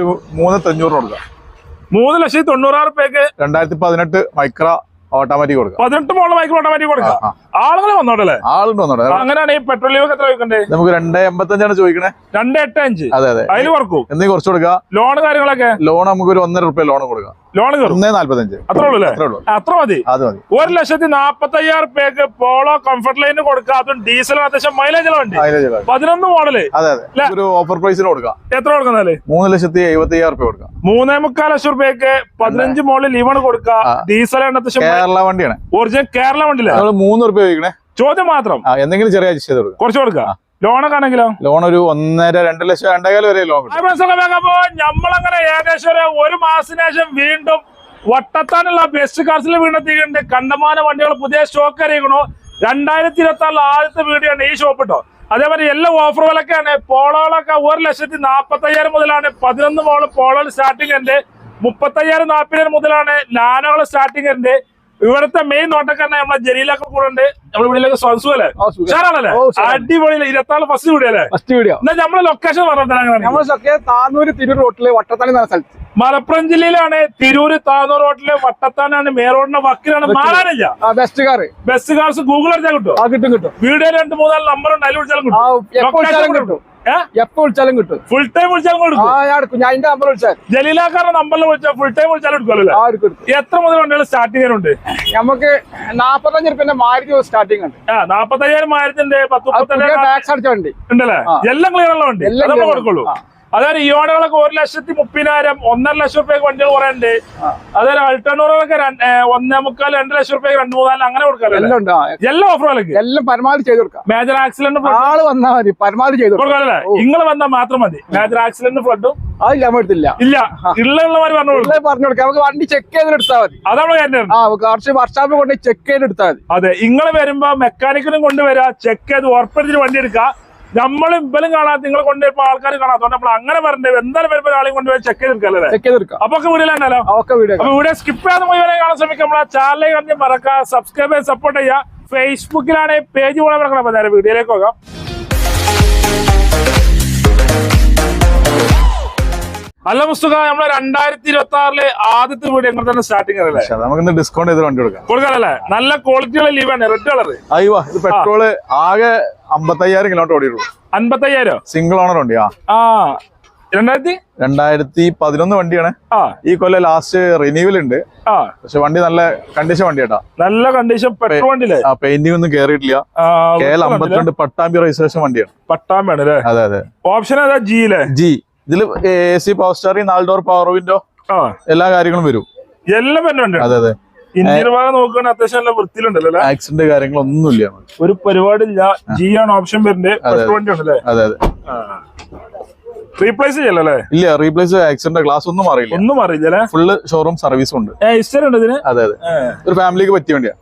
ഒരു മൂന്ന് തൊണ്ണൂറ് കൊടുക്കാം. മൂന്ന് ലക്ഷത്തി തൊണ്ണൂറായിരം രൂപയ്ക്ക് രണ്ടായിരത്തി പതിനെട്ട് മൈക്ര ഓട്ടോമാറ്റിക് കൊടുക്കാം. പതിനെട്ട് മോഡൽ മൈക്രോ ഓട്ടോമാറ്റിക് കൊടുക്കാം. ആളുകൾ വന്നോട്ടല്ലേ? ആളുണ്ട് വന്നോട്ടെ. അങ്ങനെയാണ് ഈ പെട്രോൾ ലീവ് എത്ര വെക്കണ്ടേ നമുക്ക് രണ്ടേ എൺപത്തഞ്ചാണ് ചോദിക്കണേ. രണ്ട് എട്ട് അഞ്ച്. അതെ അതെ. അതിൽ കുറക്കും എന്തെങ്കിലും കുറച്ച് കൊടുക്കുക ലോൺ കാര്യങ്ങളൊക്കെ? ലോൺ നമുക്ക് ഒരു ഒന്നര റുപ്യ ലോൺ കൊടുക്കാം. ലോൺ കയറും. ഒന്നേ നാല്പത്തഞ്ച്. അത്രേ ഉള്ളൂ അല്ലേ? അത്രേ ഉള്ളൂ. അത്ര മതി. അത് മതി. ഒരു ലക്ഷത്തി നാപ്പത്തി അയ്യായിരം റുപ്യക്ക് പോളോ കംഫർട്ട് ലൈന് കൊടുക്കുക. അതും ഡീസൽ അത്യാവശ്യം മൈലേജ് വണ്ടി. പതിനൊന്ന് മോഡൽ അതെ അതെ. ഒരു ഓഫർ പ്രൈസിൽ കൊടുക്കാം. എത്ര കൊടുക്കുന്നാൽ മൂന്ന് ലക്ഷത്തി എഴുപത്തി അയ്യായിരം റുപ്യ കൊടുക്കാം. മൂന്നേ മുക്കാൽ ലക്ഷം റുപ്യക്ക് പതിനഞ്ച് മോഡൽ ലീവാണ് കൊടുക്കുക. ഡീസൽ കേരള വണ്ടിയാണ്. ഒറിജിനൽ കേരള വണ്ടിയിലെ മൂന്ന് രൂപ ചോദിക്കണേ. ചോദ്യം മാത്രം. എന്തെങ്കിലും ചെറിയ കൊടുക്കാം. കുറച്ച് കൊടുക്കുക. ലോണൊക്കെ ആണെങ്കിലോ? ലോൺ ഒരു ഒന്നര രണ്ട് ലക്ഷം രണ്ടായാലും വരെ ലോൺ അപ്പോ നമ്മളങ്ങനെ ഏകദേശം ഒരു ഒരു മാസത്തിന് ശേഷം വീണ്ടും വട്ടത്താനുള്ള ബെസ്റ്റ് കാർസിൽ വീണ്ടെത്തിയിട്ടുണ്ട് കണ്ടമാന വണ്ടികൾ പുതിയ സ്റ്റോക്ക് അറിയിക്കണോ. രണ്ടായിരത്തി ഇരുപത്തി ആറിൽ ആദ്യത്തെ വീഡിയോ ആണ് ഈ ഷോപ്പ് കേട്ടോ അതേപോലെ എല്ലാ ഓഫർ വിലക്കാണ് പോളോകളൊക്കെ ഒരു ലക്ഷത്തി നാപ്പത്തി അയ്യായിരം മുതലാണ്. പതിനൊന്ന് മോൾ പോളോ സ്റ്റാർട്ടിംഗ് ഉണ്ട്. മുപ്പത്തയ്യായിരം നാൽപ്പതിനായിരം മുതലാണ്. നാനോകൾ സ്റ്റാർട്ടിംഗ് ഉണ്ട്. ഇവിടുത്തെ മെയിൻ നോട്ടക്കാരനെ നമ്മളെ ജലീലൊക്കെ കൂടെ ഉണ്ട്. നമ്മൾ ഇവിടെ സ്വൻസു അല്ലേ? ഉഷാറാണല്ലേ. അടിപൊളി ഇരുപത്തി ഫസ്റ്റ് വീഡിയോ അല്ലേ? ഫസ്റ്റ് വീഡിയോ എന്നാ നമ്മളെ ലൊക്കേഷൻ പറഞ്ഞാൽ നമ്മൾ സത്യ താന്നൂര് തിരൂർ റോട്ടിൽ വട്ടത്തണി എന്ന സ്ഥലത്ത്. മലപ്പുറം ജില്ലയിലാണ് തിരൂര് താന്നൂർ റോഡിലെ വട്ടത്താനാണ് മേ റോഡിന്റെ വക്കിലാണ്. മാറാനില്ല. Best car best cars Google അടിച്ചാൽ കിട്ടും കിട്ടും കിട്ടും. വീഡിയോ രണ്ട് മൂന്നാൽ നമ്പർ ഉണ്ട് അതിൽ വിളിച്ചാലും കിട്ടും. കിട്ടും. എപ്പോ വിളിച്ചാലും കിട്ടും. ഫുൾ ടൈം വിളിച്ചാലും കൊടുക്കും. ഞാൻ അതിന്റെ നമ്പർ വിളിച്ചാൽ ജലീലാക്കാരുടെ നമ്പറിൽ വിളിച്ചാൽ ഫുൾ ടൈം വിളിച്ചാലും എടുക്കുമല്ലോ എത്ര മുതൽ വണ്ടികൾ സ്റ്റാർട്ടിംഗ് ഉണ്ട് നമുക്ക് നാപ്പത്തഞ്ച് റുപ്യന്റെ മാരുതി സ്റ്റാർട്ടിംഗ് ഉണ്ട്. നാപ്പത്തയ്യായിരം ആയിരത്തിന്റെ പത്ത് ടാക്സ് അടിച്ച വണ്ടി. ഉണ്ടല്ലേ? എല്ലാം ക്ലിയർ ഉള്ള വണ്ടി. കൊടുക്കുള്ളൂ. അതായത് ഇയോണകളൊക്കെ ഒരു ലക്ഷത്തി മുപ്പതിനായിരം ഒന്നര ലക്ഷം റുപ്യക്ക് വണ്ടികൾ കുറെ ഉണ്ട്. അതായത് അൾട്ടർണൂറൊക്കെ ഒന്നേ മുക്കാൽ രണ്ട് ലക്ഷം റുപ്യക്ക് രണ്ട് മൂന്നാൽ അങ്ങനെ കൊടുക്കാം എല്ലാം എല്ലാ ഓഫർ എല്ലാം പരമാവധി ചെയ്ത് കൊടുക്കാം. മേജർ ആക്സിഡന്റ് ആൾ വന്നാൽ മതി. പരമാവധി ചെയ്ത് കൊടുക്കാം. കൊടുക്കാല്ലേ. നിങ്ങൾ വന്നാൽ മാത്രം മതി. മേജർ ആക്സിഡന്റ് ഫ്ലഡും അതില്ല നമ്മൾ എടുത്തില്ല ഇല്ല ഉള്ള ഉള്ളമാര് പറഞ്ഞു പറഞ്ഞു കൊടുക്കാം. നമുക്ക് വണ്ടി ചെക്ക് ചെയ്ത് എടുത്താൽ മതി. അതാണ് ആ കുറച്ച് വർഷാപ്പ് കൊണ്ട് ചെക്ക് ചെയ്ത് എടുത്താൽ മതി. അതെ. നിങ്ങൾ വരുമ്പോ മെക്കാനിക്കലും കൊണ്ടുവരാ ചെക്ക് ചെയ്ത് ഉറപ്പെടുത്തിട്ട് വണ്ടി എടുക്കുക നമ്മളും ഇവലും കാണാത്ത നിങ്ങൾ കൊണ്ടുപോയപ്പോ ആൾക്കാർ കാണാത്തോണ്ട് നമ്മൾ അങ്ങനെ പറഞ്ഞത് എന്തായാലും വരുമ്പോ ആളെയും കൊണ്ടുപോയി ചെക്ക് തീർക്കല്ലേ ചെക്ക് തീർക്കാം അപ്പൊ ഒക്കെ വീഡിയോ അപ്പൊ വീഡിയോ സ്കിപ്പ് ചെയ്യാതെ മുഴുവനെ കാണാൻ ശ്രമിക്കാം നമ്മളെ ചാനലിൽ കണ്ടി മറക്കുക സബ്സ്ക്രൈബ് ചെയ്ത് സപ്പോർട്ട് ചെയ്യുക. ഫേസ്ബുക്കിലാണ് പേജ് പോലെ നടക്കണം അപ്പൊ നേരെ വീഡിയോയിലേക്ക് പോകാം. അല്ല മുസ്തുക നമ്മളെ രണ്ടായിരത്തി ഇരുപത്തി ആറിലെ ആദ്യത്തെ വീഡിയോ എങ്ങനെ തന്നെ സ്റ്റാർട്ടിങ് അല്ലേ? നമുക്ക് ഇന്ന് ഡിസ്കൗണ്ട് ചെയ്ത് വണ്ടി കൊടുക്കാം കൊടുക്കാനല്ലേ? നല്ല ക്വാളിറ്റിയുള്ള ലീവാണ് റെഡ് കളർ അയ്യോ ഇത് പെട്രോൾ ആകെ അമ്പത്തയ്യായിരം കിലോമീറ്റർ ഓടിയുള്ളൂ അമ്പത്തയ്യായിരം? സിംഗിൾ ഓണർ ഉണ്ട് ആ. രണ്ടായിരത്തി? രണ്ടായിരത്തി പതിനൊന്ന് വണ്ടിയാണ് ഈ കൊല്ലം ലാസ്റ്റ് റിന്യൂവൽ ഉണ്ട്. പക്ഷെ വണ്ടി നല്ല കണ്ടീഷൻ വണ്ടി കേട്ടാ നല്ല കണ്ടീഷൻ പെട്രോൾ വണ്ടിയില്ലേ? പെയിന്റിംഗ് ഒന്നും കേറിയിട്ടില്ല. കേരള അമ്പത്തിരണ്ട് പട്ടാമ്പി രജിസ്ട്രേഷൻ വണ്ടിയാണ്. പട്ടാമ്പിയാണ് അതെ അതെ. ഓപ്ഷൻ ഏതാ ജി അല്ലേ ജി ഇതിൽ എ സി പവർ സ്റ്റാറിംഗ് നാല് ഡോർ പവർ വിൻഡോ എല്ലാ കാര്യങ്ങളും വരും. എല്ലാം തന്നെ അതെ അതെ. ഇന്ത്യൻ ഭാഗം നോക്കുകയാണെങ്കിൽ അത്യാവശ്യം നല്ല വൃത്തിയിലുണ്ടല്ലോ ആക്സിഡന്റ് കാര്യങ്ങളൊന്നുമില്ല. ഒരു പരിപാടിയില്ല ജി ആണ് ഓപ്ഷൻ വരുന്നത്. പെട്രോൾ വണ്ടി ഉണ്ടല്ലേ? അതെ അതെ. റീപ്ലേസ് ചെയ്യല്ലേ ഇല്ല റീപ്ലേസ് ആക്സിഡന്റ് ഗ്ലാസ് ഒന്നും മാറിയില്ല. ഒന്നും അറിയില്ല അല്ലേ? ഫുള്ള് ഷോറൂം സർവീസും ഉണ്ട്. ഉണ്ട് ഇതിന്? അതെ അതെ. ഒരു ഫാമിലിക്ക് പറ്റിയ വണ്ടിയാ.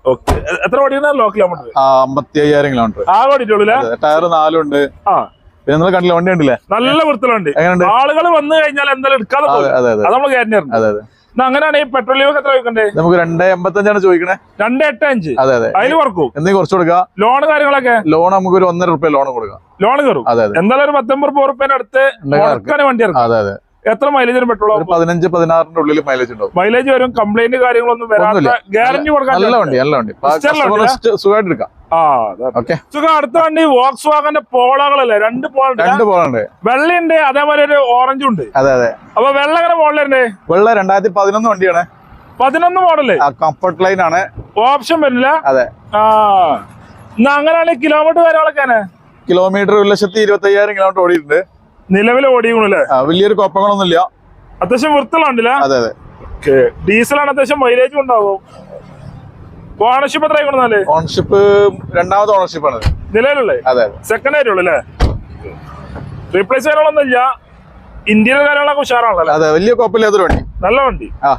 എത്ര ഓടിയാണ് ലോ കിലോമീറ്റർ അമ്പത്തി അയ്യായിരം കിലോമീറ്റർ ആ ഓടിയിട്ടുള്ളൂ ടയർ നാലുണ്ട്. ആ. നിങ്ങൾ കണ്ടില്ല വണ്ടി ഉണ്ടല്ലേ നല്ല വൃത്തിലുണ്ട് ആളുകൾ വന്നു കഴിഞ്ഞാൽ എന്തായാലും എടുക്കാതെ നമ്മൾ കയറ്റി അതെ അതെ. അങ്ങനെയാണ് ഈ പെട്രോൾ ലീവ് എത്ര വെക്കണ്ടേ നമുക്ക് രണ്ടേ എൺപത്തഞ്ചാണ് ചോദിക്കണേ. രണ്ട് എട്ട് അഞ്ച്. അതെ അതെ. അതിൽ കുറക്കും. എന്തെങ്കിലും കുറച്ച് കൊടുക്കുക ലോൺ കാര്യങ്ങളൊക്കെ? ലോൺ നമുക്ക് ഒരു ഒന്നര റുപ്യ ലോൺ കൊടുക്കാം. ലോൺ കയറും അതെ അതെ. എന്തായാലും ഒരു പത്തൊമ്പത് റുപ്യ റുപ്യന്റെ അടുത്ത് വണ്ടി അതെ അതെ. എത്ര മൈലേജിന് പെട്രോൾ പതിനഞ്ച് പതിനാറിന്റെ ഉള്ളിൽ മൈലേജ് ഉണ്ടാവും. മൈലേജ് വരും കംപ്ലൈന്റ് കാര്യങ്ങളൊന്നും വരാറില്ല. ഗ്യാരണ്ടി കൊടുക്കാൻ നല്ല വണ്ടി നല്ല വണ്ടി. സുഖമായിട്ട് എടുക്കാം. സുഖം അടുത്ത വണ്ടി വോക്സ് വാഗന്റെ പോളകളല്ലേ രണ്ട് പോള രണ്ട് പോളുണ്ട് വെള്ളയുണ്ട് അതേപോലെ ഒരു ഓറഞ്ചും ഉണ്ട്. അതെ അതെ. അപ്പൊ വെള്ള എങ്ങനെ മോഡലുണ്ട് വെള്ള രണ്ടായിരത്തി പതിനൊന്ന് വണ്ടിയാണ് പതിനൊന്ന് മോഡൽ കംഫർട്ട് ലൈൻ ആണ്. ഓപ്ഷൻ വരില്ല. അതെ. ആ. എന്നാ അങ്ങനെയാണെങ്കിൽ കിലോമീറ്റർ കാര്യങ്ങളൊക്കെ കിലോമീറ്റർ ഒരു ലക്ഷത്തി ഇരുപത്തി അയ്യായിരം കിലോമീറ്റർ ഓടിയിട്ടുണ്ട്. നിലവിൽ ഓടിക്കണല്ലേ ആ, വലിയൊരു കുഴപ്പങ്ങളൊന്നുമില്ല. അത്യാവശ്യം വൃത്തിലുണ്ടല്ലേ അതെ അതെ. ഡീസലാണ് അത്യാവശ്യം മൈലേജും ഉണ്ടാവും. ഓണർഷിപ്പ് എത്ര ആയിക്കൊണ്ടാൽ ഓണർഷിപ്പ് രണ്ടാമത്തെ ഓണർഷിപ്പ് ആണ്. നിലവിലുള്ളേ? അതെ. സെക്കൻഡ് ആയിട്ടുള്ളൂ അല്ലേ? റീപ്ലേസ് ചെയ്യാനൊന്നും ഇല്ല ഇന്ത്യയിലെ കാര്യങ്ങളൊക്കെ ഉഷാറാണല്ലോ അതെ വലിയ കുഴപ്പമില്ലാത്തൊരു വണ്ടി. നല്ല വണ്ടി. ആ.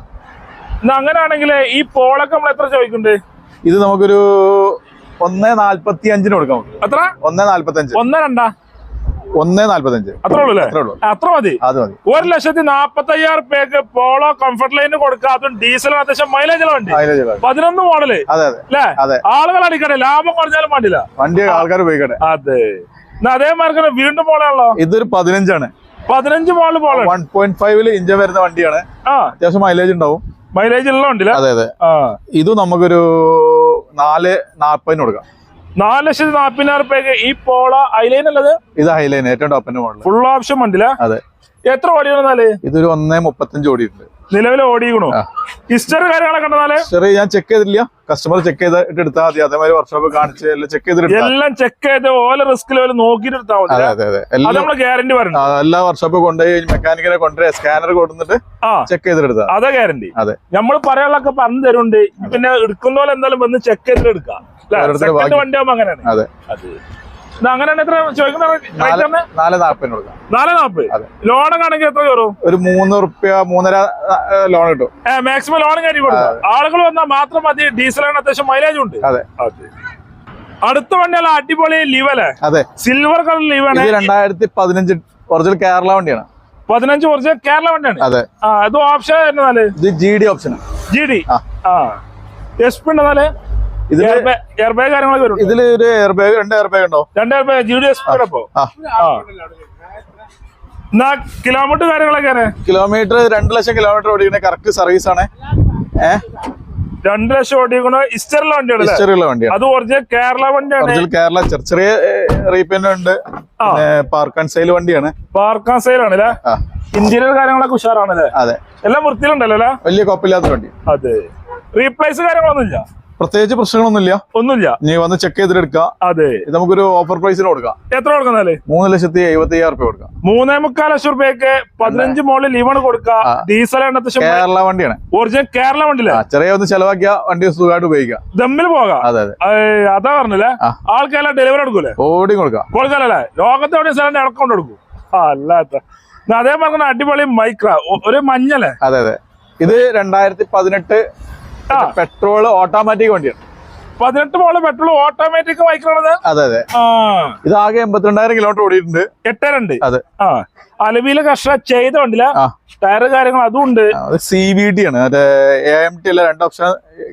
അങ്ങനെയാണെങ്കിൽ ഈ പോളൊക്കെ നമ്മൾ എത്ര ചോദിക്കുന്നുണ്ട്? ഇത് നമുക്കൊരു ഒന്ന് നാല്പത്തി അഞ്ചിന് കൊടുക്കാം അത്ര എത്ര? ഒന്നേ നാല്പത്തി അഞ്ച് ഒന്ന് രണ്ടാ? ഒന്നേ നാല്പത്തഞ്ച്. അത്ര ഉള്ളൂ അല്ലേ അത്രേ മതി. അത് മതി. ഒരു ലക്ഷത്തി നാപ്പത്തി അയ്യായിരം റുപ്യക്ക് പോളോ കംഫർട്ട് ലൈന് കൊടുക്കുക. അതും ഡീസൽ അത്യാവശ്യം മൈലേജ് ഉള്ള വണ്ടി. പതിനൊന്ന് മോഡൽ അതെ അതെ. അല്ലേ? അതെ. ആളുകൾ അടിക്കട്ടെ. ലാഭം കുറഞ്ഞാലും വേണ്ടില്ല. വണ്ടി ആൾക്കാർ ഉപയോഗിക്കട്ടെ. അതെ. എന്നാ അതേമാതിരി വീണ്ടും പോളാണല്ലോ ഇതൊരു പതിനഞ്ചാണ്. പതിനഞ്ച് മോഡൽ പോളെ വൺ പോയിന്റ് ഫൈവിൽ ഇഞ്ചൻ വരുന്ന വണ്ടിയാണ്. അത്യാവശ്യം മൈലേജ് ഉണ്ടാവും. മൈലേജ് ഉള്ള വണ്ടി അതെ അതെ. ഇത് ഇതും നമുക്കൊരു നാല് നാൽപ്പതിന് കൊടുക്കാം. നാല് ലക്ഷത്തി നാപ്പതിനായിരം രൂപയ്ക്ക് ഈ പോള ഹൈലൈൻ അല്ലത് ഇത് ഹൈലൈൻ ഏറ്റവും ടോപ്പിന്റെ മോഡൽ ഫുൾ ഓപ്ഷൻ വണ്ടില്ല അതെ. എത്ര ഓടിയാണെന്നാൽ ഇതൊരു ഒന്നേ മുപ്പത്തഞ്ച് ഓടിയിട്ടുണ്ട്. നിലവിൽ ഓടിക്കണു. ഹിസ്റ്ററി കാര്യങ്ങളൊക്കെ ഉണ്ടെന്നാൽ ഹിസ്റ്ററി ഞാൻ ചെക്ക് ചെയ്തില്ല കസ്റ്റമർ ചെക്ക് ചെയ്തിട്ട് എടുത്താൽ മതി. അതേമാതിരി വർക്ക്ഷോപ്പ് കാണിച്ച് എല്ലാം ചെക്ക് ചെയ്തിട്ട് എല്ലാം ചെക്ക് ചെയ്ത് ഓല റിസ്ക് ലെവൽ നോക്കിയിട്ട് എടുത്താൽ മതി. അതെ അതെ അതെ. അത് എല്ലാം ഗ്യാരണ്ടി പറഞ്ഞു എല്ലാ വർക്ക്ഷോപ്പ് കൊണ്ടുപോയി മെക്കാനിക്കലെ കൊണ്ടുപോയി സ്കാനർ കൊടുത്തിട്ട് ചെക്ക് ചെയ്തിട്ട് അതെ അതാ ഗ്യാരണ്ടി അതെ. നമ്മൾ പറയാനുള്ള പറഞ്ഞു തരുന്നുണ്ട്. പിന്നെ എടുക്കുന്ന പോലെ എന്തായാലും വന്ന് ചെക്ക് ചെയ്തിട്ട് എടുക്കാം. വണ്ടിയാകുമ്പോ അങ്ങനെയാണ്. അതെ. ഇത് അങ്ങനെയാണ് എത്ര ചോദിക്കുന്നത്? നാല് നാൽപ്പതിന് കൊടുക്കാം. നാല് നാപ്പ് ലോണൊക്കെ ആണെങ്കിൽ എത്ര കയറും? ഒരു മൂന്ന് റുപ്യ മൂന്നര ലോൺ കിട്ടും. മാക്സിമം ലോൺ കാര്യം കൊടുക്കും ആളുകൾ വന്നാൽ മാത്രം മതി ഡീസലാണ് അത്യാവശ്യം മൈലേജ് ഉണ്ട്. അതെ. അടുത്ത വണ്ടിയല്ല അടിപൊളി ലീവല്ലേ അതെ. സിൽവർ കളർ ലീവ് ആണ്. രണ്ടായിരത്തി പതിനഞ്ച് ഒറിജിനൽ കേരള വണ്ടിയാണ്. പതിനഞ്ച് ഒറിജിനൽ കേരള വണ്ടിയാണ്. അതെ. ഓപ്ഷൻ ഇത് G D option G D ആ. ആ. എസ് പി ഉണ്ടെന്നാൽ ഇതിൽ എയർ ബാഗ് കാര്യങ്ങളൊക്കെ വരും ഇതിൽ ഒരു എയർ ബാഗ് രണ്ട് എയർ ബാഗ് ഉണ്ടോ? രണ്ട് air bag G D S എന്നാ കിലോമീറ്റർ കാര്യങ്ങളൊക്കെയാണ് കിലോമീറ്റർ രണ്ട് ലക്ഷം കിലോമീറ്റർ ഓടിക്കുന്ന കറക്റ്റ് സർവീസ് ആണ്. ഏഹ് രണ്ട് ലക്ഷം ഓടിക്കുന്ന ഇസ്റ്ററിലെ വണ്ടിയാണ് ഇസ്റ്ററിലെ വണ്ടിയാണ്. അത് ഒറിജിനൽ കേരള വണ്ടിയാണ്. ഒറിജിനൽ കേരള ചെറിയ റീപെയിന്റ് ഉണ്ട്. പാർക്ക് ആൻഡ് സെയിൽ വണ്ടിയാണ്. ആൻഡ് സെയിൽ ആണല്ലേ ഇന്റീരിയർ കാര്യങ്ങളൊക്കെ ഉഷാറാണല്ലേ അതെ. എല്ലാം വൃത്തിയിലുണ്ടല്ലോ അല്ലേ? വലിയ കുഴപ്പമില്ലാത്ത വണ്ടി. അതെ. റീപ്ലേസ് കാര്യങ്ങളൊന്നുമില്ല. പ്രത്യേകിച്ച് പ്രശ്നങ്ങളൊന്നുമില്ല. ഒന്നുമില്ല. നീ വന്ന് ചെക്ക് ചെയ്തിട്ട് എടുക്കാം അതെ. ഇത് നമുക്കൊരു ഓഫർ പ്രൈസിന് കൊടുക്കാം. എത്ര കൊടുക്കുന്നാൽ മൂന്ന് ലക്ഷത്തി എഴുപത്തി അയ്യായിരം റുപ്യ കൊടുക്കാം. മൂന്നേ മുക്കാൽ ലക്ഷം റുപ്യക്ക് പതിനഞ്ച് മോളിൽ ലീവാണ് കൊടുക്കുക. ആ. ഡീസൽ എണ്ണത്തെ കേരള വണ്ടിയാണ്. ഒറിജിനൽ കേരള വണ്ടിയില്ല? ചെറിയ ഒന്ന് ചെലവാക്കിയ വണ്ടി സുഖമായിട്ട് ഉപയോഗിക്കാം. ദമ്മിൽ പോകാം. അതെ അതെ. പറഞ്ഞില്ലേ? ആൾക്കാരെല്ലാം ആൾക്കെല്ലാം ഡെലിവറി എടുക്കൂലേ? ഓടി കൊടുക്കാം. കൊടുക്കാനല്ലേ? ലോകത്തോടെ സ്ഥലം ഇടക്കൊണ്ട് കൊടുക്കും അല്ലാത്ത അതേ പറഞ്ഞ അടിപൊളി മൈക്ര. ഒരു മഞ്ഞല്ലേ? അതെ അതെ. ഇത് രണ്ടായിരത്തി പതിനെട്ട്. പെട്രോൾ ഓട്ടോമാറ്റിക് വണ്ടിയാണ്. പതിനെട്ട് മോളെ പെട്രോൾ ഓട്ടോമാറ്റിക് ബൈക്കിലുള്ളത്? അതെ അതെ. ഇത് ആകെ എൺപത്തിരണ്ടായിരം കിലോമീറ്റർ ഓടിയിട്ടുണ്ട്. എട്ട് രണ്ട്. അതെ. ആ. അലവിയിലെ കർഷക ചെയ്ത വണ്ടില്ല ടയർ കാര്യങ്ങൾ അതും ഉണ്ട്. സി ബി ടി ആണ്. മറ്റേ എ എം ടി അല്ല രണ്ട് ഓപ്ഷൻ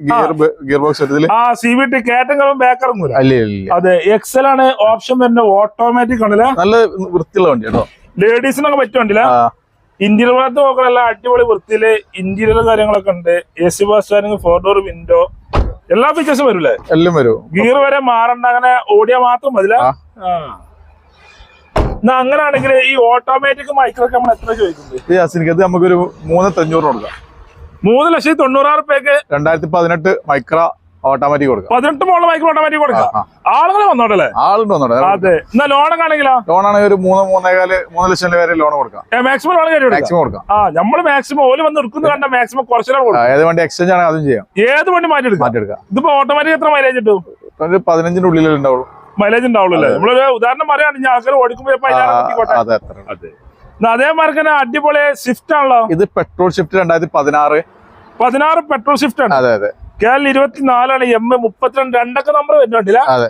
ഗിയർ ഗിയർ ബോക്സ് ആ സി ബി ടി കേട്ടും ബാക്ക് ഇറങ്ങൂല അതെ എക്സൽ ആണ് ഓപ്ഷൻ വരുന്ന ഓട്ടോമാറ്റിക് ആണല്ലേ? നല്ല വൃത്തിയുള്ള വണ്ടി കേട്ടോ ലേഡീസിനൊക്കെ പറ്റുവണ്ടില്ല ഇന്റീരിയർ ഭാഗത്ത് നോക്കണല്ല അടിപൊളി വൃത്തിയിൽ ഇന്റീരിയർ കാര്യങ്ങളൊക്കെ ഉണ്ട്. A C bus standing four door window എല്ലാ ഫീച്ചേഴ്സും വരൂലേ എല്ലാം വരും. ഗിയർ വരെ മാറണ്ട അങ്ങനെ ഓടിയാ മാത്രം മതില. എന്നാ അങ്ങനെയാണെങ്കിൽ ഈ ഓട്ടോമാറ്റിക് മൈക്രോക്ക് നമ്മൾ എത്ര ചോദിക്കുന്നത്? നമുക്കൊരു മൂന്ന് തൊണ്ണൂറ് കൊടുക്കാം. മൂന്ന് ലക്ഷത്തി തൊണ്ണൂറായിരം രൂപയ്ക്ക് രണ്ടായിരത്തി പതിനെട്ട് മൈക്ര ഓട്ടോമാറ്റിക് കൊടുക്കാം. പതിനെട്ട് മോൾ മൈക്രോ ഓട്ടോമാറ്റിക് കൊടുക്കാം. ആ, ആളുകൾ വന്നോട്ടല്ലേ? വന്നോട്ടെ. അതെ എന്നാ ലോണൊക്കെ ആണെങ്കിലോ? ലോൺ ഒരു മൂന്ന് മൂന്നേകാൽ മൂന്ന് ലക്ഷം വരെ ലോൺ കൊടുക്കാം. മാക്സിമം ലോൺ കൊടുക്കാം. മാക്സിമം കൊടുക്കാം. ആ നമ്മൾ മാക്സിമം ഓൽ വന്ന് എടുക്കുന്ന കണ്ട മാക്സിമം ലോൺ കൊടുക്കാം. ഏത് വണ്ടി എക്സ്ചേഞ്ച് ആണെങ്കിൽ അതും ചെയ്യാം. ഏത് വണ്ടി മാറ്റി എടുക്കാം മാറ്റിയെടുക്കാം. ഇതിപ്പോ ഓട്ടോമാറ്റിക് എത്ര മൈലേജ് കിട്ടും? ഇപ്പൊ ഒരു പതിനഞ്ചിന്റെ ഉള്ളിലേ ഉണ്ടാവുള്ളൂ. മൈലേജ് ഉണ്ടാവുള്ളൂ അല്ലേ? നമ്മളൊരു ഉദാഹരണം പറയുകയാണെങ്കിൽ ആൾക്കാർ ഓടിക്കുമ്പോൾ അതെ തന്നെ അടിപൊളി ഷിഫ്റ്റ് ആണല്ലോ. ഇത് പെട്രോൾ ഷിഫ്റ്റ് രണ്ടായിരത്തി പതിനാറ്. പതിനാറ് പെട്രോൾ ഷിഫ്റ്റ് ആണ്. അതെ അതെ. കേരള ഇരുപത്തിനാലാണ് എം മുപ്പത്തിരണ്ട് രണ്ടൊക്കെ നമ്പർ വരുന്നുണ്ടില്ല? അതെ.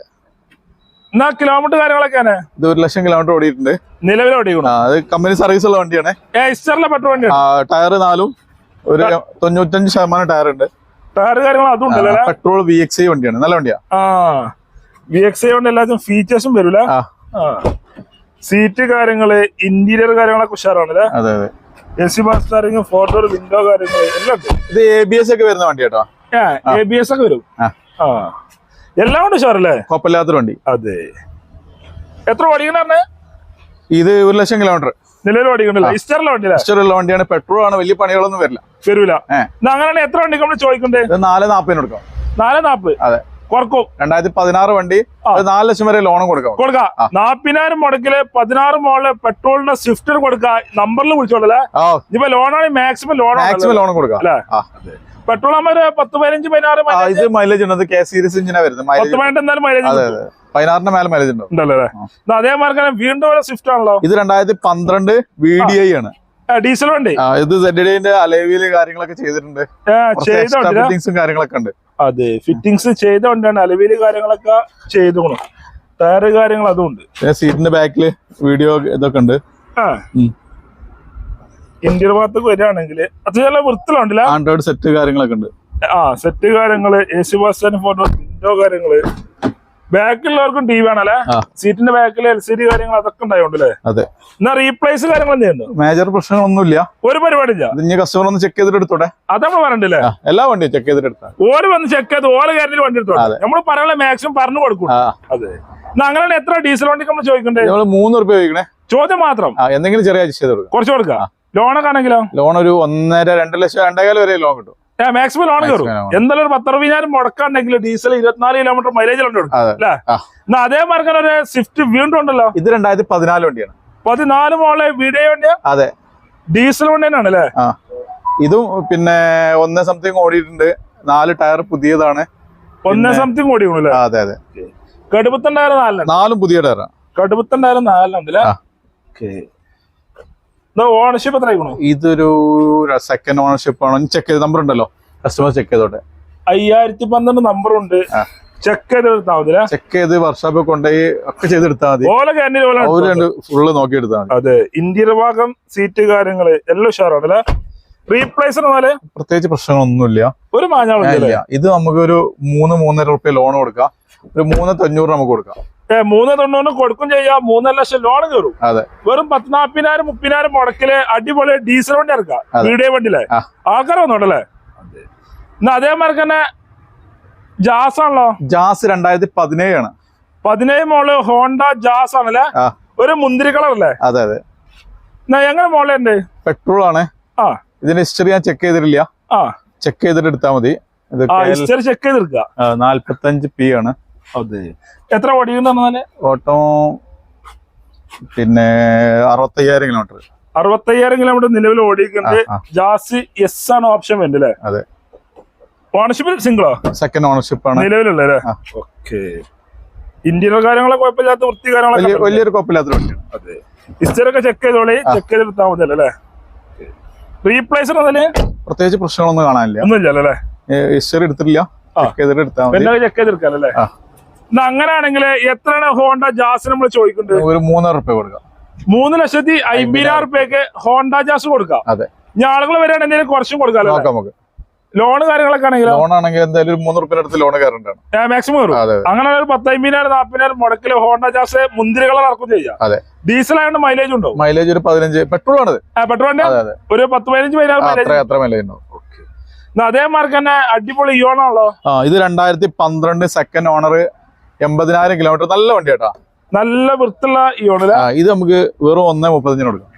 എന്നാ കിലോമീറ്റർ കാര്യങ്ങളൊക്കെയാണ് ഇത് ഒരു ലക്ഷം കിലോമീറ്റർ ഓടിയിട്ടുണ്ട്. നിലവിൽ ഓടിക്കണം അത് കമ്പനി സർവീസ് ഉള്ള വണ്ടിയാണ്. ഏ ഇസ്റ്ററിലെ പെട്രോൾ വണ്ടി ടയർ നാലും ഒരു തൊണ്ണൂറ്റഞ്ച് ശതമാനം ടയർ ഉണ്ട്. ടയർ കാര്യങ്ങൾ അതും ഉണ്ടല്ലോ? പെട്രോൾ വി എക്സ് ഐ വണ്ടിയാണ്. നല്ല വണ്ടിയാ. ആ വി എക്സ് ഐ കൊണ്ട് എല്ലാത്തിനും ഫീച്ചേഴ്സും വരൂല സീറ്റ് കാര്യങ്ങൾ ഇന്റീരിയർ കാര്യങ്ങളൊക്കെ ഉഷാറാണല്ലേ? അതെ അതെ. A C bus steering four door window കാര്യങ്ങൾ എല്ലാം ഇത് എ ബി എസ് ഒക്കെ വരുന്ന വണ്ടി കേട്ടോ എ ബി എസ് ഒക്കെ വരും. ആ. എല്ലാം കൊണ്ട് ഉഷാറല്ലേ കുഴപ്പമില്ലാത്തൊരു വണ്ടി. അതെ. എത്ര ഓടിക്കണേ ഇത് ഒരു ലക്ഷം കിലോമീറ്റർ. നിലവിൽ ഓടിക്കണ്ടല്ലോ ഇസ്റ്ററിലെ വണ്ടിയില്ല? ഉള്ള വണ്ടിയാണ്. പെട്രോൾ ആണ്. വലിയ പണികളൊന്നും വരില്ല. വരൂല. എന്നാ എത്ര വണ്ടി നമ്മൾ ചോദിക്കണ്ടേ? നാല് നാലേ കൊടുക്കാം. നാല് നാപ്പ്. അതെ. കുറക്കും. രണ്ടായിരത്തി പതിനാറ് വണ്ടി. നാല് ലക്ഷം വരെ ലോണും കൊടുക്കാം. കൊടുക്കാം. നാപ്പതിനായിരം മുടക്കിൽ പതിനാറ് മോളിൽ പെട്രോളിന്റെ സ്വിഫ്റ്റിന് കൊടുക്കാം. നമ്പറിൽ വിളിച്ചോളല്ലേ ഇപ്പൊ ലോണാണെങ്കിൽ മാക്സിമം ലോൺ മാക്സിമം ലോണും കൊടുക്കാം. അല്ലേ? പെട്രോൾ ആകുമ്പോൾ ഒരു പത്ത് പതിനഞ്ച് പതിനാറ് ഇത് മൈലേജ് ഉണ്ട്. കെ സീരീസ് ഇഞ്ചിനാ വരുന്നത് പത്ത് പതിനെട്ട് എന്തായാലും മൈലേജ് പതിനാറിന്റെ മേലെ മൈലേജ് ഉണ്ട്. ഉണ്ടല്ലോ അല്ലേ? അതേ അതേമാതിരി വീണ്ടും ഒരു സ്വിഫ്റ്റ് ആണല്ലോ. ഇത് രണ്ടായിരത്തി പന്ത്രണ്ട് വി ഡി ഐ ആണ് ഡീസൽ വണ്ടി. ഇത് സെഡിന്റെ ഡിന്റെ കാര്യങ്ങളൊക്കെ ചെയ്തിട്ടുണ്ട്. ഫിറ്റിംഗ്സും കാര്യങ്ങളൊക്കെ ഉണ്ട്. അതെ ഫിറ്റിംഗ്സ് ചെയ്ത അലവിയിൽ അലവിൽ കാര്യങ്ങളൊക്കെ ചെയ്തു ടയർ കാര്യങ്ങൾ അതും ഉണ്ട്. സീറ്റിന്റെ ബാക്കിൽ വീഡിയോ ഇതൊക്കെ ഉണ്ട്. ആ. ഇന്ത്യൻ ഭാഗത്തേക്ക് വരികയാണെങ്കിൽ അത്യാവശ്യം വൃത്തിലുണ്ടല്ല ആൻഡ്രോയിഡ് സെറ്റ് കാര്യങ്ങളൊക്കെ ഉണ്ട്. ആ സെറ്റ് കാര്യങ്ങൾ A C bus photo window കാര്യങ്ങൾ. ബാക്കിലുള്ളവർക്കും ടി വി ആണല്ലേ? സീറ്റിന്റെ ബാക്കിൽ എൽ സി ഡി കാര്യങ്ങൾ അതൊക്കെ ഉണ്ടായോണ്ടല്ലേ? അതെ. എന്നാ റീപ്ലേസ് കാര്യങ്ങൾ മേജർ പ്രശ്നങ്ങളൊന്നുമില്ല. ഒരു പരിപാടിയില്ല. ഇനി കസ്റ്റമർ ഒന്ന് ചെക്ക് ചെയ്തിട്ട് എടുത്തോടെ അത് നമ്മൾ പറഞ്ഞില്ലേ എല്ലാ വണ്ടിയും ചെക്ക് ചെയ്തിട്ട് എടുത്താൽ ഓര് വന്ന് ചെക്ക് ചെയ്ത് ഓരോ കാര്യത്തിൽ വണ്ടി എടുത്തോട്ടെ? നമ്മൾ നമ്മൾ പറയാനുള്ള മാക്സിമം പറഞ്ഞു കൊടുക്കും. അതെ. എന്നാ അങ്ങനെയാണ് എത്ര ഡീസൽ വണ്ടിക്ക് നമ്മൾ ചോദിക്കണ്ടേ? നമ്മൾ മൂന്ന് റുപ്യ ചോദിക്കണേ. ചോദ്യം മാത്രം. എന്തെങ്കിലും ചെറിയ കുറച്ച് കൊടുക്കാം. ലോണൊക്കെ ആണെങ്കിലോ? ലോൺ ഒരു ഒന്നര രണ്ട് ലക്ഷം രണ്ടേകാലം വരെ ലോൺ കിട്ടും. മാക്സിമം ലോൺ കയറും. എന്തായാലും ഒരു പത്തറുപതിനായിരം മുടക്കാണ്ടെങ്കിൽ ഡീസൽ ഇരുപത്തിനാല് കിലോമീറ്റർ മൈലേജ് ഉണ്ട് അല്ലേ? എന്നാ അതേ മാർഗം ഒരു സ്വിഫ്റ്റ് വീണ്ടും ഉണ്ടല്ലോ. ഇത് രണ്ടായിരത്തി പതിനാല് വണ്ടിയാണ്. പതിനാല് മോളെ വീഡിയോ വണ്ടിയാ? അതെ. ഡീസൽ വണ്ടി തന്നെയാണ് അല്ലേ? ഇതും പിന്നെ ഒന്ന് സംതിങ് ഓടിയിട്ടുണ്ട്. നാല് ടയർ പുതിയതാണ്. ഒന്ന് സംതിങ് ഓടി അതെ അതെ. കടുപ്പത്തുണ്ടായാലും നാലിനുണ്ട് നാലും പുതിയ ടയറാണ് അല്ലേ? ആ. ഓണർഷിപ്പ് എത്ര ആയിക്കണു ഇതൊരു സെക്കൻഡ് ഓണർഷിപ്പ് ആണ്. ചെക്ക് ചെയ്ത് നമ്പർ ഉണ്ടല്ലോ. കസ്റ്റമർ ചെക്ക് ചെയ്തോട്ടെ. അയ്യായിരത്തി പന്ത്രണ്ട് നമ്പർ ഉണ്ട്. ചെക്ക് ചെയ്ത് എടുത്താൽ മതി ചെക്ക് ചെയ്ത് വർക്ക്ഷോപ്പിൽ കൊണ്ടുപോയി ഒക്കെ ചെയ്തെടുത്താൽ മതി. ഓല അവർ ഫുള്ള് നോക്കി എടുത്താൽ അതെ. ഇന്ത്യൻ ഭാഗം സീറ്റ് കാര്യങ്ങൾ എല്ലാം ഉഷാറാണ് അല്ലേ റീപ്ലേസ് പ്രത്യേകിച്ച് പ്രശ്നങ്ങളൊന്നുമില്ല. ഒരു മാഞ്ഞാളില്ല ഇത് നമുക്ക് ഒരു മൂന്ന് മൂന്നര റുപ്യ ലോൺ കൊടുക്കാം. ഒരു മൂന്ന് തൊണ്ണൂറ് നമുക്ക് കൊടുക്കാം. മൂന്ന് തൊണ്ണൂറിന് കൊടുക്കും ചെയ്യാം. മൂന്നര ലക്ഷം ലോൺ കയറും. വെറും പത്തിനാപ്പതിനായിരം മുപ്പതിനായിരം മുടക്കിൽ അടിപൊളി ഡീസൽ വണ്ടി ഇറക്കാം. വീഡിയോ വണ്ടിയിലെ. ആൾക്കാർ വന്നോട്ടല്ലേ എന്നാ അതേമാതിരി തന്നെ ജാസ് ആണല്ലോ? ജാസ് രണ്ടായിരത്തി ആണ് പതിനേഴ് മോൾ ഹോണ്ട ജാസ് ആണല്ലേ? ഒരു മുന്തിരി കളർ അല്ലേ അതെ അതെ. എന്നാ എങ്ങനെ മോളെ ഉണ്ട് പെട്രോൾ ആണ്. ആ. ഇതിന്റെ ഹിസ്റ്ററി ഞാൻ ചെക്ക് ചെയ്തിട്ടില്ല. ആ. ചെക്ക് ചെയ്തിട്ട് എടുത്താൽ മതി. ഇത് ഹിസ്റ്ററി ചെക്ക് ചെയ്തെടുക്കുക നാല്പത്തഞ്ച് പി ആണ്. എത്ര പറഞ്ഞാൽ? ഓട്ടോ പിന്നെ അറുപത്തയ്യായിരം കിലോമീറ്റർ അറുപത്തയ്യായിരം കിലോമീറ്റർ നിലവിൽ ഓടിക്കുന്നത്. ജാസി എസ് ആണ് ഓപ്ഷൻ വേണ്ടി അല്ലേ? അതെ. ഓണർഷിപ്പ് സിംഗിളോ സെക്കൻഡ് ഓണർഷിപ്പ് ആണ്. നിലവിലുള്ള. ഓക്കെ ഇന്ത്യയിലെ കാര്യങ്ങളൊക്കെ കുഴപ്പമില്ലാത്ത വൃത്തി കാര്യങ്ങളൊക്കെ വലിയൊരു കുഴപ്പമില്ലാത്ത വണ്ടിയാണ്. അതെ. History check ചെയ്തോളി. ചെക്ക് ചെയ്തെടുത്താൽ മതി അല്ലേ? റീപ്ലേസർ അതിൽ പ്രത്യേകിച്ച് പ്രശ്നങ്ങളൊന്നും കാണാനില്ല. ഒന്നുമില്ല അല്ലേ? ഹിസ്റ്ററി എടുത്തിട്ടില്ല. ചെക്ക് ചെയ്തിട്ട് എടുത്താൽ ചെക്ക് ചെയ്തെടുക്കാം അല്ലേ? ആ. എന്നാ അങ്ങനെയാണെങ്കിൽ എത്രയാണ് ഹോണ്ട ജാസ് നമ്മൾ ചോദിക്കുന്നത് ഒരു മൂന്നര റുപ്യ കൊടുക്കാം. മൂന്ന് ലക്ഷത്തി അമ്പതിനായിരം റുപ്യക്ക് ഹോണ്ട ജാസ് കൊടുക്കാം. അതെ. ഇനി ആളുകൾ വരികയാണെങ്കിൽ എന്തെങ്കിലും കുറച്ചും കൊടുക്കാം നോക്കാം നമുക്ക്. ലോണ് കാര്യങ്ങളൊക്കെ ആണെങ്കിൽ ലോൺ ആണെങ്കിൽ എന്തായാലും മൂന്ന് റുപ്യ അടുത്ത് ലോൺ കയറേണ്ടത് മാക്സിമം കയറും. അതെ അങ്ങനെ ഒരു പത്ത് അമ്പതിനായിരം നാൽപ്പതിനായിരം മുടക്കിൽ ഹോണ്ട ജാസ് മുന്തിരി കളർ ഇറക്കും ചെയ്യാം. അതെ. ഡീസൽ ആയതുകൊണ്ട് മൈലേജ് ഉണ്ടോ മൈലേജ് ഒരു പതിനഞ്ച് പെട്രോൾ ആണ് അതെ ഒരു പത്ത് പതിനഞ്ച് പതിനായിരം മൈലേജ് ഉണ്ടാവും. അതേ മാർക്ക് തന്നെ അടിപൊളി ഇയോണാണല്ലോ. ഇത് രണ്ടായിരത്തി പന്ത്രണ്ട് സെക്കൻഡ് ഓണർ എൺപതിനായിരം കിലോമീറ്റർ നല്ല വണ്ടി കേട്ടോ. നല്ല വൃത്തിയുള്ള ഇയോണിൽ ആ, ഇത് നമുക്ക് വെറും ഒന്നേ മുപ്പത്തഞ്ചിന് കൊടുക്കാം.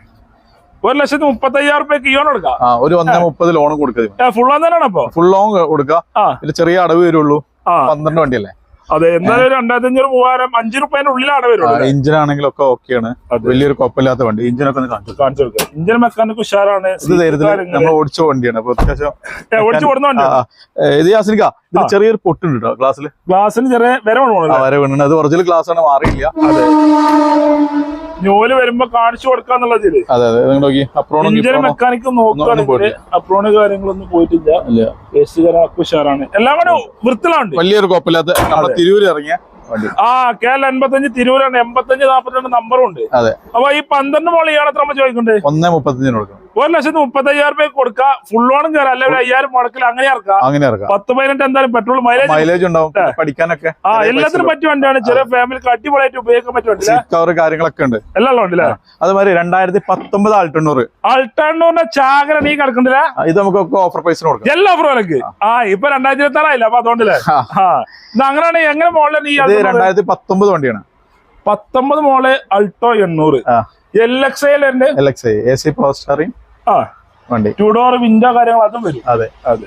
ഒരു ലക്ഷത്തി മുപ്പത്തി അയ്യായിരം റുപ്യക്ക് ഇയോൺ കൊടുക്കാം. ആ ഒരു ഒന്നേ മുപ്പത് ലോൺ കൊടുക്കുക ഫുൾ തന്നെയാണ് അപ്പൊ ഫുൾ ലോൺ കൊടുക്കുക ആ. ചെറിയ അടവ് വരുള്ളൂ. പന്ത്രണ്ട് വണ്ടിയല്ലേ? അതെ ഒരു രണ്ടായിരത്തി അഞ്ഞൂറ് മൂവായിരം അഞ്ച് റുപ്യന്റെ ഉള്ളിലാണ് വരുന്നത് എഞ്ചിൻ ആണെങ്കിലും ഒക്കെ ഓക്കെയാണ്. അതെ. വലിയൊരു കുഴപ്പമില്ലാത്ത വണ്ടി. ഇഞ്ചിനൊക്കെ ഒന്ന് കാണിച്ചു കാണിച്ചു ഇഞ്ചിൻ മെക്കാനിക് ഉഷാറാണ്. നമ്മൾ ഓടിച്ച വണ്ടിയാണ്. ഓടിച്ചു കൊടുന്ന വണ്ടി. ഇത് യാസിനിക്ക ചെറിയൊരു പൊട്ടുണ്ട് കേട്ടോ ഗ്ലാസ്സിൽ ഗ്ലാസ്സിന് ചെറിയ വില വേണമല്ലോ വരെ വീണത് അത് ഒറിജിനൽ ഗ്ലാസ് ആണ് മാറിയില്ല ജോലി വരുമ്പോ കാണിച്ചു കൊടുക്കാന്നുള്ളതിൽ അതെ അതെ. നിങ്ങൾ നോക്കി അപ്രോണും ഇന്ത്യൻ മെക്കാനിക് നോക്കുകയാണെങ്കിൽ അപ്രോണ് കാര്യങ്ങളൊന്നും പോയിട്ടില്ല. കാര്യങ്ങളൊക്കെ ഉഷാറാണ് എല്ലാം കൂടെ വൃത്തിലുണ്ട് വലിയൊരു കുഴപ്പമില്ലാത്ത നമ്മുടെ തിരൂര് ഇറങ്ങിയ ആ കേരള എൺപത്തഞ്ച് തിരൂരാണ്. എൺപത്തഞ്ച് നാപ്പത്തിരണ്ട് നമ്പറും ഉണ്ട്. അതെ. അപ്പൊ ഈ പന്ത്രണ്ട് മോളി എത്ര ചോദിക്കണ്ടേ ഒന്നേ മുപ്പത്തഞ്ചിന് കൊടുക്കണം. ഒരു ലക്ഷത്തി മുപ്പത്തി അയ്യായിരം രൂപ കൊടുക്കാം ഫുൾ ഓണും കയറാം അല്ലെങ്കിൽ ഒരു അയ്യായിരം മുടക്കിൽ അങ്ങനെ ഇറക്കാം. അങ്ങനെ ഇറക്കാം. പത്ത് പതിനെട്ട് എന്തായാലും പെട്രോൾ മൈലേജ് മൈലേജ് ഉണ്ടാവും. പഠിക്കാനൊക്കെ ആ എല്ലാത്തിനും പറ്റിയ വണ്ടിയാണ്. ചെറിയ ഫാമിലിക്ക് അടിപൊളിയായിട്ട് ഉപയോഗിക്കാൻ വണ്ടി കവർ കാര്യങ്ങളൊക്കെ ഉണ്ട്. എല്ലാം ഉണ്ടല്ലേ അതുമാതിരി രണ്ടായിരത്തി പത്തൊമ്പത് ആൾട്ടണ്ണൂറ്. അൾട്ടാണ്ടോന്റെ ചാകര നീ കിടക്കണ്ടില്ല ഇത് നമുക്ക് ഓഫർ പ്രൈസിന് കൊടുക്കാം. എല്ലാ ഓഫറും എനിക്ക് ആ. ഇപ്പൊ രണ്ടായിരത്തി ഇരുപത്തി ആറായില്ല അപ്പൊ അതുകൊണ്ടല്ലേ? അങ്ങനെയാണ് എങ്ങനെ മോളിൽ Alto രണ്ടായിരത്തി പത്തൊമ്പത് വണ്ടിയാണ്. പത്തൊമ്പത് മോളെ അൾട്ടോ എണ്ണൂറ്. L X ഐലുണ്ട് L X I A C power steering ആ വണ്ടി. ടു ഡോർ വിൻഡോ കാര്യങ്ങൾ അതും വരും. അതെ. അതെ.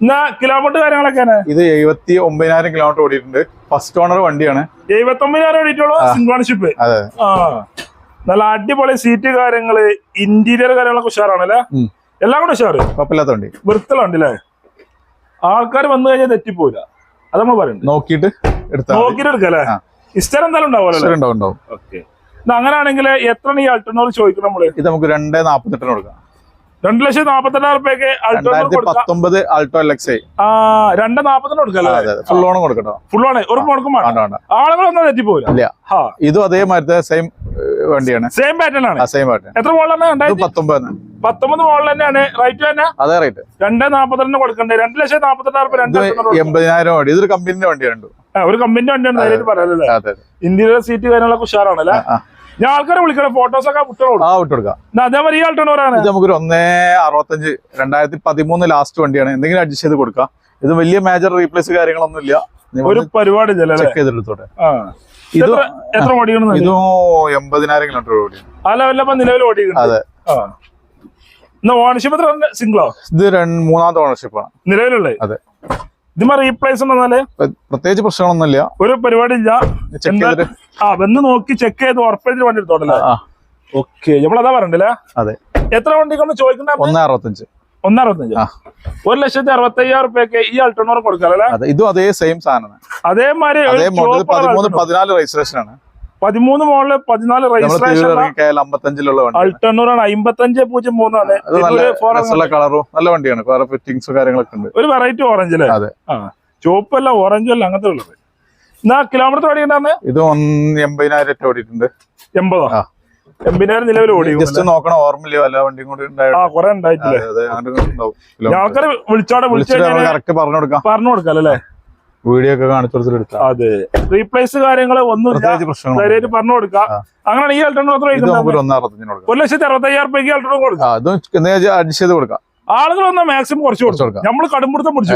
എന്നാ കിലോമീറ്റർ കാര്യങ്ങളൊക്കെയാണ് ഇത് എഴുപത്തി ഒമ്പതിനായിരം കിലോമീറ്റർ ഓടിയിട്ടുണ്ട്. ഫസ്റ്റ് ഓണർ വണ്ടിയാണ്. എഴുപത്തി ഒമ്പതിനായിരം ഓടിയിട്ടുള്ളൂ സിംഗിൾ ഓണർഷിപ്പ് അതെ. ആ. നല്ല അടിപൊളി സീറ്റ് കാര്യങ്ങൾ ഇന്റീരിയർ കാര്യങ്ങളൊക്കെ ഉഷാറാണല്ലേ. എല്ലാം കൂടെ ഉഷാറ്? കുഴപ്പമില്ലാത്ത വണ്ടി. വൃത്തിലുണ്ടല്ലേ ആൾക്കാർ വന്നു കഴിഞ്ഞാൽ തെറ്റിപ്പോയില്ല അത് നമ്മൾ പറയുന്നത് നോക്കിയിട്ട് നോക്കിയിട്ട് എടുക്കാം ആ. ഇഷ്ടം എന്തായാലും ഉണ്ടാവും ഉണ്ടാവും. ഓക്കെ. അങ്ങനെയാണെങ്കിൽ എത്ര ഈ അൾട്ടർനോർ ചോദിക്കണം നമ്മൾ? ഇത് നമുക്ക് രണ്ടേ നാപ്പത്തെട്ടിന് കൊടുക്കാം. രണ്ടു ലക്ഷത്തി നാപ്പത്തെട്ടായിരം റുപ്യക്ക് അൾട്ടോ പത്തൊമ്പത് ആൾട്ടോ എൽഎക്സ് ആ രണ്ട് നാപ്പത്തെണ്ണം കൊടുക്കല്ലേ ഫുൾ ഓണം കൊടുക്കട്ടോ. ഫുൾ ആണ് ഒരു മുടക്കം ആളുകളൊന്നും തെറ്റിപ്പോയില്ല ഇതും അതേമാതിരത്തെ സെയിം വണ്ടിയാണ്. സെയിം പാറ്റേൺ ആണ്. സെയിം പാറ്റേൺ എത്ര മോഡൽ രണ്ടായിരത്തി പത്തൊമ്പത് പത്തൊമ്പത് മോളിൽ തന്നെയാണ്. റൈറ്റ് തന്നെ? അതെ റേറ്റ് രണ്ട് നാപ്പത്തിരണ്ട് കൊടുക്കണ്ടേ? രണ്ട് ലക്ഷത്തി നാപ്പത്തെട്ടായിരം. എൺപതിനായിരം വണ്ടി. ഇതൊരു കമ്പനിന്റെ വണ്ടിയാണ് ഒരു കമ്പനിന്റെ വണ്ടിയാണ് പറയാനല്ലേ ഇന്ത്യയിലെ സീറ്റ് കാര്യങ്ങളൊക്കെ ഉഷാറാണല്ലേ. ഞാൻ ആൾക്കാരെ വിളിക്കണം ഫോട്ടോസ് ഒക്കെ വിട്ടോളൂ ആ അതേമാതിരി ഈ ആൾട്ടോണോറാണ് ഇത് നമുക്കൊരു ഒന്നേ അറുപത്തഞ്ച് രണ്ടായിരത്തി പതിമൂന്ന് ലാസ്റ്റ് വണ്ടിയാണ്. എന്തെങ്കിലും അഡ്ജസ്റ്റ് ചെയ്ത് കൊടുക്കാം. ഇത് വലിയ മേജർ റീപ്ലേസ് കാര്യങ്ങളൊന്നും ഇല്ല. ഒരു പരിപാടി ചെക്ക് ചെയ്തെടുത്തോട്ടെ. ഇത് എത്ര ഓടിക്കണം ഇതും എൺപതിനായിരം കിലോമീറ്റർ ഓടിയാണ് ആ ലെവലിലപ്പോ നിലവിൽ ഓടിക്കണം അതെ. ഓണർഷിപ്പ് എത്ര സിംഗിളോ ഇത് മൂന്നാമത്തെ ഓണർഷിപ്പാണ് നിലവിലുള്ള അതെ. ഇതുമ്മ റീപ്ലേസ് ഉണ്ടെന്നാൽ പ്രത്യേകിച്ച് പ്രശ്നങ്ങളൊന്നുമില്ല. ഒരു പരിപാടി ഇല്ല ആ വന്ന് നോക്കി ചെക്ക് ചെയ്ത് ഉറപ്പിച്ച് വണ്ടി എടുത്തോട്ടല്ലേ ഓക്കെ നമ്മളതാ പറഞ്ഞില്ലേ അതെ. എത്ര വണ്ടിക്കാണ് ചോദിക്കുന്ന ഒന്ന് അറുപത്തഞ്ച്. ഒന്നറുപത്തഞ്ച്. ആ. ഒരു ലക്ഷത്തി അറുപത്തി അയ്യായിരം റുപ്യക്ക് ഈ അൾട്ടോണോർ കൊടുക്കാറല്ലേ? ഇതും അതേ സെയിം സാധനമാണ്. അതേമാതിരി പതിമൂന്ന്. പതിനാല് രജിസ്ട്രേഷൻ ആണ്. പതിമൂന്ന് മോളിൽ പതിനാല് രജിസ്ട്രേഷൻ അമ്പത്തഞ്ചിലുള്ള ആണ്. അമ്പത്തഞ്ച് പൂജ്യം മൂന്നാണ് കളറും നല്ല വണ്ടിയാണ്. വേറെ ഫിറ്റിങ്സും കാര്യങ്ങളൊക്കെ ഉണ്ട്. ഒരു വെറൈറ്റി ഓറഞ്ച് അല്ലേ? അതെ. ആ. ചുവപ്പല്ല ഓറഞ്ചും അല്ല അങ്ങനത്തെ ഉള്ളത്. എന്നാ കിലോമീറ്റർ ഓടി ഉണ്ടാന്ന് ഇത് എൺപതിനായിരം ഓടിയിട്ടുണ്ട്. എൺപതോ. എൺപതിനായിരം നിലവിൽ ഓടി ജസ്റ്റ് നോക്കണം ഓർമ്മയില്ല വല്ല വണ്ടിയും കൂടി കൊറേ ഉണ്ടായിട്ടില്ലേ. ആൾക്കാര് വിളിച്ചോടെ വിളിച്ചു പറഞ്ഞു കൊടുക്കാം പറഞ്ഞു കൊടുക്കാം. അല്ലേ കൊടുക്കാല്ലേ വീഡിയോ ഒക്കെ കാണിച്ചു കൊടുത്തിട്ട് അതെ. റീപ്ലേസ് കാര്യങ്ങൾ പ്രത്യേകിച്ച് പ്രശ്നങ്ങൾ പറഞ്ഞു കൊടുക്കാം അങ്ങനെ ഈ ഒന്ന് കൊടുക്കാം. ഒരു ലക്ഷത്തി അറുപത്തി രൂപയ്ക്ക് അൾട്ടണ്ണൂർ കൊടുക്കാം അതും അഡ്ജസ്റ്റ് ചെയ്ത് കൊടുക്കാം. ആളുകൾ വന്നാൽ മാക്സിമം കുറച്ച് കൊടുത്തു കൊടുക്കാം. നമ്മൾ കടുംപിടുത്തം പിടിച്ചു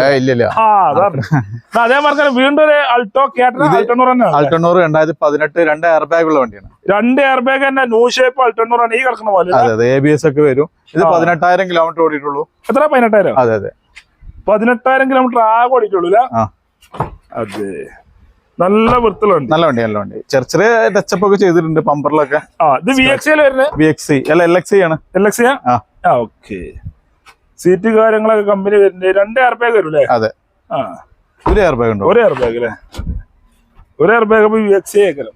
അതേ എന്നാ വീണ്ടും ഒരു അൾട്ടോ തന്നെയാണ് രണ്ടായിരത്തി പതിനെട്ട് രണ്ട് എയർ ബാഗ് ഉള്ള വണ്ടിയാണ്. രണ്ട് എയർ ബാഗ് തന്നെ ന്യൂ ഷേപ്പ് അൾട്ടണ്ണൂർ ആണ്. ഈ കിടക്കുന്ന പോലെ അതെ അതെ. എ ബി എസ് ഒക്കെ വരും. ഇത്. പതിനെട്ടായിരം കിലോമീറ്റർ ഓടിയിട്ടുള്ളൂ. എത്ര? പതിനെട്ടായിരം? അതെ അതെ. പതിനെട്ടായിരം കിലോമീറ്റർ ആകെ ഓടിയിട്ടുള്ളൂ അതെ. നല്ല വൃത്തിലുണ്ട് നല്ല വണ്ടി നല്ല വണ്ടി. ചെറിയ ചെറിയ ടച്ചപ്പ് ഒക്കെ ചെയ്തിട്ടുണ്ട് പമ്പറിലൊക്കെ. ആ ഇത് വി എക്സ് വരുന്നത്? വി എക്സ് അല്ല എൽ എക്സ് ആണ്. എൽ എക്സ് ആ. ഓക്കെ സീറ്റ് കാര്യങ്ങളൊക്കെ കമ്പനി വരുന്നത് രണ്ട് എയർ ബാഗ് വരും അല്ലേ? അതെ. ആ. ഒരു എയർ ബാഗ് ഉണ്ടോ? ഒരു എയർ ബാഗ് അല്ലേ? ഒരു എയർ ബാഗ് വി എക്സ് ആക്കലും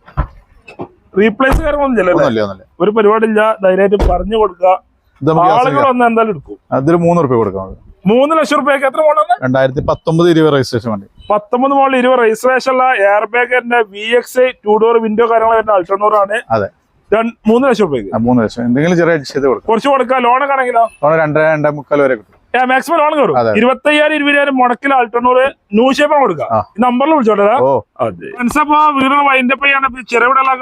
റീപ്ലേസ് കാര്യങ്ങളൊന്നും ഒന്നുമില്ല ഒന്നുമില്ല. ഒരു പരിപാടി ഇല്ല. ധൈര്യമായിട്ട് പറഞ്ഞു കൊടുക്കുക. ആളുകൾ വന്ന് എന്തായാലും എടുക്കും. അതൊരു മൂന്ന് റുപ്യ കൊടുക്കാം. മൂന്ന് ലക്ഷം റുപ്യക്ക് എത്ര മോഡാണ് രണ്ടായിരത്തി പത്തൊമ്പത് ഇരുപത് രജിസ്ട്രേഷൻ വണ്ടി. പത്തൊമ്പത് മോഡൽ ഇരുപത് രജിസ്ട്രേഷൻ ഉള്ള air ബാഗിന്റെ V X two door window കാര്യങ്ങൾ വരുന്ന അൾട്ടണ്ണൂർ ആണ് അതെ. രണ്ട്- മൂന്ന് ലക്ഷം രൂപയ്ക്ക്. മൂന്ന് ലക്ഷം. എന്തെങ്കിലും ചെറിയ ചെയ്ത് കൊടുക്കാം. കുറച്ച് കൊടുക്കുക ലോൺ ആണെങ്കിലോ? ലോൺ രണ്ടര രണ്ടേ മുക്കാൽ വരെ കിട്ടും. മാക്സിമം ലോൺ കയറും. ഇരുപത്തയ്യായിരം ഇരുപതിനായിരം മുടക്കിൽ അൾട്ടണൂറ് ന്യൂ ഷേപ്പാണ് കൊടുക്കുക നമ്പറിൽ വിളിച്ചോട്ടെ അതെ. ഫ്രണ്ട്സപ്പോ വീഡിയോ വൈൻഡപ്പ്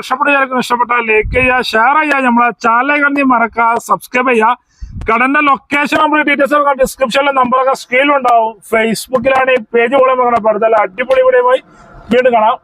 ഇഷ്ടപ്പെട്ട ഇഷ്ടപ്പെട്ടാൽ ലൈക്ക് ചെയ്യുക ഷെയർ ചെയ്യുക. നമ്മളെ ചാനൽ കണ്ടി മറക്കുക സബ്സ്ക്രൈബ് ചെയ്യുക. കടന്റെ ലൊക്കേഷൻ നമ്മൾ ഡീറ്റെയിൽസ് ഒക്കെ ഡിസ്ക്രിപ്ഷനിലെ നമ്പറൊക്കെ സ്ക്രീനിലുണ്ടാവും ഫേസ്ബുക്കിലാണ് ഈ പേജ് പോലെ പഠിത്തല്ല അടിപൊളി ഇവിടെ പോയി വീണ്ടും കാണാം.